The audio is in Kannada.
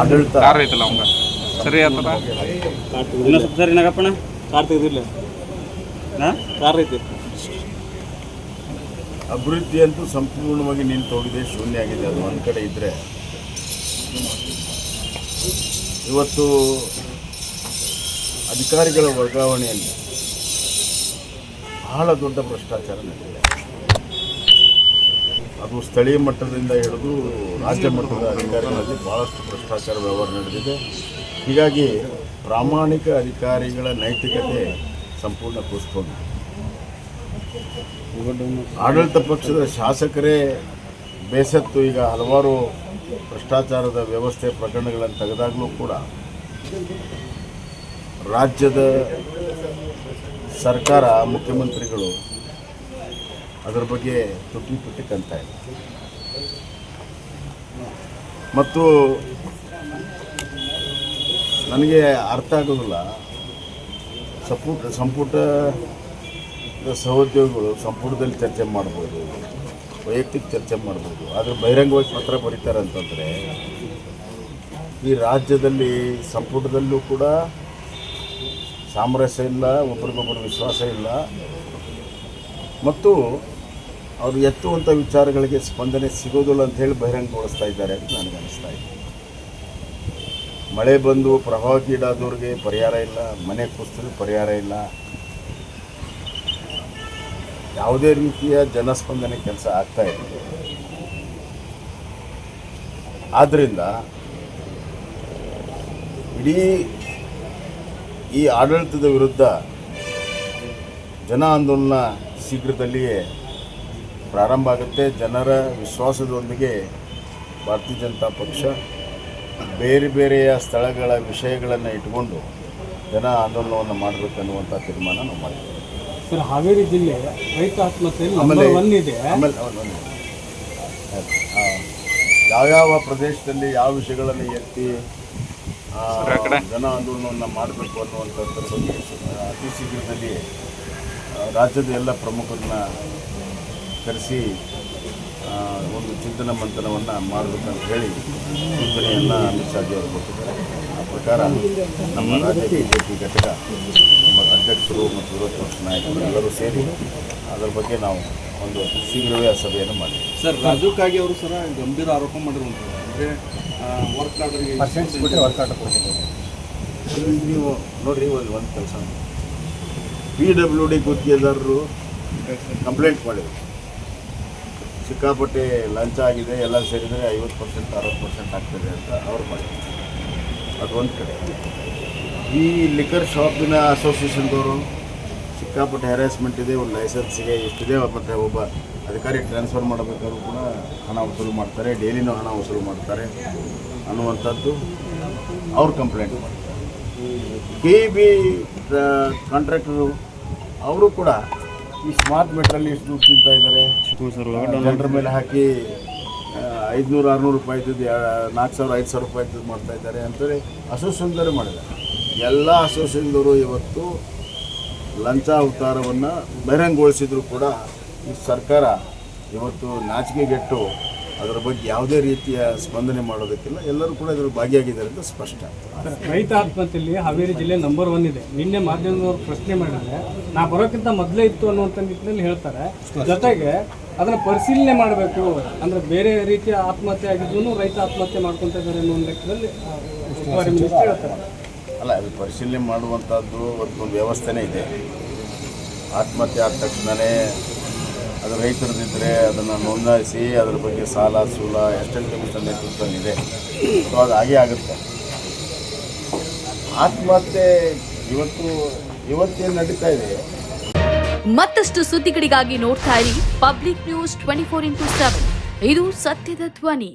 ಆಡಳಿತ. ಕಾರ್ ಐತಲ್ಲ ಅವಂಗ? ಸರಿ ಆತದ ಇನ್ನೂ ಸ್ವಲ್ಪ ಸರಿ ನಾಗಪ್ಪಣ ಕಾರ್ ತೆಗೆದಿಲ್ಲ ಹಾಂ? ಕಾರ್ ಐತಿ ಅಭಿವೃದ್ಧಿ ಅಂತೂ ಸಂಪೂರ್ಣವಾಗಿ ನಿಂತು ಹೋಗಿದೆ ಶೂನ್ಯ ಆಗಿದೆ. ಅದು ಒಂದು ಕಡೆ ಇದ್ದರೆ ಇವತ್ತು ಅಧಿಕಾರಿಗಳ ವರ್ಗಾವಣೆಯಲ್ಲಿ ಬಹಳ ದೊಡ್ಡ ಭ್ರಷ್ಟಾಚಾರ ನಡೆದಿದೆ. ಅದು ಸ್ಥಳೀಯ ಮಟ್ಟದಿಂದ ಹಿಡಿದು ರಾಜ್ಯ ಮಟ್ಟದ ಅಧಿಕಾರಿಗಳಲ್ಲಿ ಭಾಳಷ್ಟು ಭ್ರಷ್ಟಾಚಾರ ವ್ಯವಹಾರ ನಡೆದಿದೆ. ಹೀಗಾಗಿ ಪ್ರಾಮಾಣಿಕ ಅಧಿಕಾರಿಗಳ ನೈತಿಕತೆ ಸಂಪೂರ್ಣ ಕುಸಿತೋಗಿದೆ ಆಡಳಿತ ಪಕ್ಷದ ಶಾಸಕರೇ, ಬೇಸತ್ತು ಈಗ ಹಲವಾರು ಭ್ರಷ್ಟಾಚಾರದ ವ್ಯವಸ್ಥೆ ಪ್ರಕರಣಗಳನ್ನು ತೆಗೆದಾಗಲೂ ಕೂಡ ರಾಜ್ಯದ ಸರ್ಕಾರ, ಮುಖ್ಯಮಂತ್ರಿಗಳು ಅದರ ಬಗ್ಗೆ ತುಟ್ಟಿ ತುಟ್ಟಿ ಕಂತ ಇದೆ ಮತ್ತು ನನಗೆ ಅರ್ಥ ಆಗೋದಿಲ್ಲ. ಸಪೂಟ ಸಂಪುಟ ಸಹೋದ್ಯೋಗಿಗಳು ಸಂಪುಟದಲ್ಲಿ ಚರ್ಚೆ ಮಾಡ್ಬೋದು, ವೈಯಕ್ತಿಕ ಚರ್ಚೆ ಮಾಡ್ಬೋದು. ಆದರೆ ಬಹಿರಂಗವಾಗಿ ಪತ್ರ ಬರೀತಾರೆ ಅಂತಂದರೆ, ಈ ರಾಜ್ಯದಲ್ಲಿ ಸಂಪುಟದಲ್ಲೂ ಕೂಡ ಸಾಮರಸ್ಯ ಇಲ್ಲ ಒಬ್ರಿಗೊಬ್ಬರು ವಿಶ್ವಾಸ ಇಲ್ಲ. ಮತ್ತು ಅವರು ಎತ್ತುವಂಥ ವಿಚಾರಗಳಿಗೆ ಸ್ಪಂದನೆ ಸಿಗೋದಿಲ್ಲ ಅಂತ ಹೇಳಿ ಬಹಿರಂಗಗೊಳಿಸ್ತಾ ಇದ್ದಾರೆ ಅಂತ ನನಗೆ ಅನಿಸ್ತಾ ಇದೆ. ಮಳೆ ಬಂದು ಪ್ರವಾಹಕ್ಕೀಡಾದವ್ರಿಗೆ ಪರಿಹಾರ ಇಲ್ಲ, ಮನೆ ಕುಸಿದ್ರೆ ಪರಿಹಾರ ಇಲ್ಲ. ಯಾವುದೇ ರೀತಿಯ ಜನಸ್ಪಂದನೆ ಕೆಲಸ ಆಗ್ತಾ ಇದೆ. ಆದ್ದರಿಂದ ಇಡೀ ಈ ಆಡಳಿತದ ವಿರುದ್ಧ ಜನ ಆಂದೋಲನ ಶೀಘ್ರದಲ್ಲಿಯೇ ಪ್ರಾರಂಭ ಆಗುತ್ತೆ. ಜನರ ವಿಶ್ವಾಸದೊಂದಿಗೆ ಭಾರತೀಯ ಜನತಾ ಪಕ್ಷ ಬೇರೆ ಬೇರೆಯ ಸ್ಥಳಗಳ ವಿಷಯಗಳನ್ನು ಇಟ್ಕೊಂಡು ಜನ ಆಂದೋಲನವನ್ನು ಮಾಡಬೇಕನ್ನುವಂಥ ತೀರ್ಮಾನ ನಾವು ಮಾಡಿದ್ದೇವೆ ಸರ್ ಹಾವೇರಿ ಜಿಲ್ಲೆ ರೈತ ಆತ್ಮಹತ್ಯೆ ಆಮೇಲೆ ಇದೆ. ಯಾವ್ಯಾವ ಪ್ರದೇಶದಲ್ಲಿ ಯಾವ ವಿಷಯಗಳನ್ನು ಎತ್ತಿ. ಜನ ಆಂದೋಲನವನ್ನು ಮಾಡಬೇಕು ಅನ್ನುವಂಥದ್ರ ಬಗ್ಗೆ ಅತಿ ಶೀಘ್ರದಲ್ಲಿ ರಾಜ್ಯದ ಎಲ್ಲ ಪ್ರಮುಖರನ್ನ ಕರೆಸಿ ಒಂದು ಚಿಂತನ ಮಂಥನವನ್ನು ಮಾಡಬೇಕಂತ ಹೇಳಿ ಸೂಚನೆಯನ್ನು ಅಮಿತ್ ಶಾ ಅವರು ಕೊಟ್ಟಿದ್ದಾರೆ. ಆ ಪ್ರಕಾರ ನಮ್ಮ ರಾಜ್ಯ ಬಿ ಜೆ ಪಿ ಘಟಕ ನಮ್ಮ ಅಧ್ಯಕ್ಷರು ಮತ್ತು ವಿರೋಧ ಪಕ್ಷ ನಾಯಕರು ಎಲ್ಲರೂ ಸೇರಿ ಅದರ ಬಗ್ಗೆ ನಾವು ಒಂದು ಶೀಘ್ರವೇ ಆ ಸಭೆಯನ್ನು ಮಾಡಿದ್ದೀವಿ ಸರ್ ರಾಜುಕಾಗಿ ಅವರು ಸರ ಗಂಭೀರ ಆರೋಪ ಮಾಡಿರುವಂಥದ್ದು. ಅಂದರೆ ವರ್ಕ್ ಆರ್ಡರ್ಗೆ ಕೊಡ್ತೀನಿ. ನೀವು ನೋಡಿರಿ ಒಂದು ಒಂದು ಕೆಲಸ. ಪಿ ಡಬ್ಲ್ಯೂ ಡಿ ಗುತ್ತಿಗೆದಾರರು ಕಂಪ್ಲೇಂಟ್ ಮಾಡಿದ್ರು. ಸಿಕ್ಕಾಪಟ್ಟೆ ಲಂಚ ಆಗಿದೆ ಎಲ್ಲ ಸೇರಿದರೆ ಐವತ್ತು ಪರ್ಸೆಂಟ್, ಅರವತ್ತು ಪರ್ಸೆಂಟ್ ಆಗ್ತದೆ ಅಂತ ಅವ್ರು ಮಾಡಿದ್ರು. ಅದು ಒಂದು ಕಡೆ. ಈ ಲಿಕರ್ ಶಾಪಿನ ಅಸೋಸಿಯೇಷನ್ದವರು ಸಿಕ್ಕಾಪಟ್ಟೆ ಹ್ಯಾರಾಸ್ಮೆಂಟ್ ಇದೆ, ಒಂದು ಲೈಸೆನ್ಸಿಗೆ ಎಷ್ಟಿದೆ, ಮತ್ತು ಒಬ್ಬ ಅಧಿಕಾರಿ ಟ್ರಾನ್ಸ್ಫರ್ ಮಾಡಬೇಕಾದ್ರೂ ಕೂಡ ಹಣ ವಸೂಲು ಮಾಡ್ತಾರೆ ಡೈಲಿನೂ ಹಣ ವಸೂಲು ಮಾಡ್ತಾರೆ ಅನ್ನುವಂಥದ್ದು ಅವ್ರ ಕಂಪ್ಲೇಂಟ್ ಮಾಡ್ತಾರೆ. ಕೆ ಬಿ ಕಾಂಟ್ರಾಕ್ಟರು ಅವರು ಕೂಡ ಈ ಸ್ಮಾರ್ಟ್ ಮೀಟ್ರಲ್ಲಿ ಎಷ್ಟು ದುಡ್ಡು ತಿಂತಾ ಇದ್ದಾರೆ? ಜನರ ಮೇಲೆ ಹಾಕಿ ಐದುನೂರು ಆರುನೂರು ರೂಪಾಯಿ ಇದ್ದದ್ದು ನಾಲ್ಕು ಸಾವಿರ ಐದು ಸಾವಿರ ರೂಪಾಯಿ ಇದ್ದದ್ದು ಮಾಡ್ತಾ ಇದ್ದಾರೆ ಅಂತೇಳಿ ಅಸೋಸಿಯೇಷನ್ದವರು ಮಾಡಿದ್ದಾರೆ. ಎಲ್ಲ ಅಸೋಸಿಯೇಷನ್ದವರು ಇವತ್ತು ಲಂಚ ಅವತಾರವನ್ನು ಬಹಿರಂಗಗೊಳಿಸಿದ್ರು ಕೂಡ ಈ ಸರ್ಕಾರ ಇವತ್ತು ನಾಚಿಕೆಗೆಟ್ಟು ಅದರ ಬಗ್ಗೆ ಯಾವುದೇ ರೀತಿಯ ಸ್ಪಂದನೆ ಮಾಡೋದಕ್ಕಿಲ್ಲ. ಎಲ್ಲರೂ ಕೂಡ ಇದರ ಭಾಗಿಯಾಗಿದ್ದಾರೆ ಅಂತ ಸ್ಪಷ್ಟ. ರೈತ ಆತ್ಮಹತ್ಯೆಯಲ್ಲಿ ಹಾವೇರಿ ಜಿಲ್ಲೆ ನಂಬರ್ ಒನ್ ಇದೆ. ನಿನ್ನೆ ಮಾಧ್ಯಮದವರು ಪ್ರಶ್ನೆ ಮಾಡಿದ್ರೆ ನಾ ಬರೋಕ್ಕಿಂತ ಮೊದಲೇ ಇತ್ತು ಅನ್ನುವಂಥ ನಿಟ್ಟಿನಲ್ಲಿ ಹೇಳ್ತಾರೆ. ಜೊತೆಗೆ ಅದನ್ನು ಪರಿಶೀಲನೆ ಮಾಡಬೇಕು ಅಂದರೆ ಬೇರೆ ರೀತಿಯ ಆತ್ಮಹತ್ಯೆ ಆಗಿದ್ರು ರೈತ ಆತ್ಮಹತ್ಯೆ ಮಾಡ್ಕೊತಾ ಇದ್ದಾರೆ ಅನ್ನೋ ಒಂದು ಲೆಕ್ಕದಲ್ಲಿ ಹೇಳ್ತಾರೆ. ಅಲ್ಲ ಅದು ಪರಿಶೀಲನೆ ಮಾಡುವಂಥದ್ದು ಒಂದು ವ್ಯವಸ್ಥೆನೇ ಇದೆ. ಆತ್ಮಹತ್ಯೆ ಆದ ತಕ್ಷಣವೇ ಅದು ರೈತರದಿದ್ದರೆ ಅದನ್ನು ನೋಂದಾಯಿಸಿ ಅದರ ಬಗ್ಗೆ ಸಾಲ, ಸೂಲ ಎಸ್ಟೇಟ್ ಕಮಿಷನ್ ನೇತೃತ್ವದಲ್ಲಿದೆ ಸೊ ಅದು ಹಾಗೇ ಆಗುತ್ತೆ. ಆತ್ಮಹತ್ಯೆ ಇವತ್ತು, ಇವತ್ತೇನು ನಡೀತಾ ಇದೆ? ಮತ್ತಷ್ಟು ಸುದ್ದಿಗಳಿಗಾಗಿ ನೋಡ್ತಾ ಇರಿ public news twenty four into seven ಇದು ಸತ್ಯದ ಧ್ವನಿ.